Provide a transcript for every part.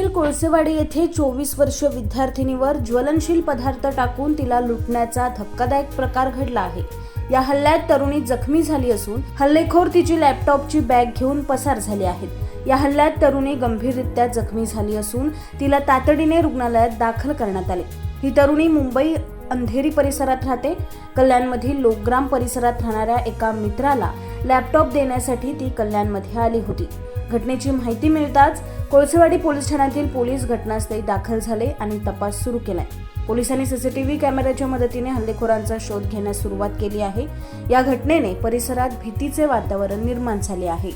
कोळसेवाडी येथे चोवीस वर्ष विद्यार्थिनीवर ज्वलनशील पदार्थ टाकून तिला लुटण्याचा धक्कादायक प्रकार घडला आहे. या हल्ल्यात तरुणी जखमी झाली असून हल्लेखोर तिची लॅपटॉपची बॅग घेऊन पसार झाले आहेत. या हल्ल्यात तरुणी गंभीररित्या जखमी झाली असून तिला तातडीने रुग्णालयात दाखल करण्यात आले. ही तरुणी मुंबई अंधेरी परिसरात राहते. कल्याणमधील लोकग्राम परिसरात राहणाऱ्या एका मित्राला लॅपटॉप देण्यासाठी ती कल्याणमध्ये आली होती. घटनेची माहिती मिळताच कोळसेवाडी पोलीस ठाण्यातील पोलीस घटनास्थळी दाखल झाले आणि तपास सुरू केलाय. पोलिसांनी सीसीटीव्ही कॅमेऱ्याच्या मदतीने हल्लेखोरांचा शोध घेण्यास सुरुवात केली आहे. या घटनेने परिसरात भीतीचे वातावरण निर्माण झाले आहे.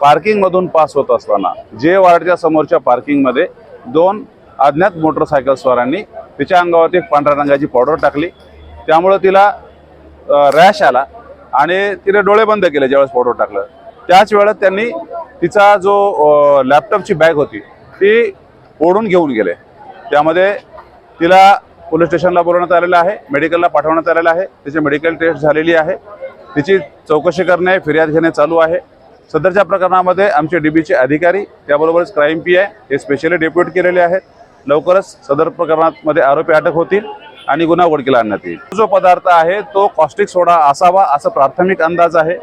पार्किंग मधून पास होत असताना जे वार्डच्या समोरच्या पार्किंगमध्ये दोन अज्ञात मोटरसायकल स्वारांनी तिच्या अंगावरती पांढऱ्या रंगाची पावडर टाकली. त्यामुळं तिला रॅश आला. आणि तिने डोळे बंद केले ज्यावेळेस फोटो टाकलं. त्याच वेळेत त्यांनी तिचा जो लॅपटॉपची बॅग होती ती ओढून घेऊन गेले. त्यामध्ये तिला पोलीस स्टेशनला बोलवण्यात आलेलं आहे मेडिकलला पाठवण्यात आलेलं आहे तिची मेडिकल टेस्ट झालेली आहे तिची चौकशी करणे फिर्याद घेणे चालू आहे. सदरच्या प्रकरणामध्ये आमचे डीबीचे अधिकारी त्याबरोबरच क्राईम पी आय हे स्पेशली डेप्युट केलेले आहेत. लवकरच सदर प्रकरणामध्ये आरोपी अटक होतील. आणि गुन्हा उघडकीला आणण्यात येईल जो पदार्थ आहे तो कॉस्टिक सोडा असावा असं प्राथमिक अंदाज आहे.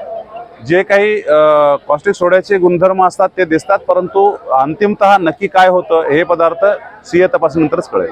जे काही कॉस्टिक सोड्याचे गुणधर्म असतात ते दिसतात परंतु अंतिमतः नक्की काय होतं हे पदार्थ सीए तपासणीनंतरच कळेल.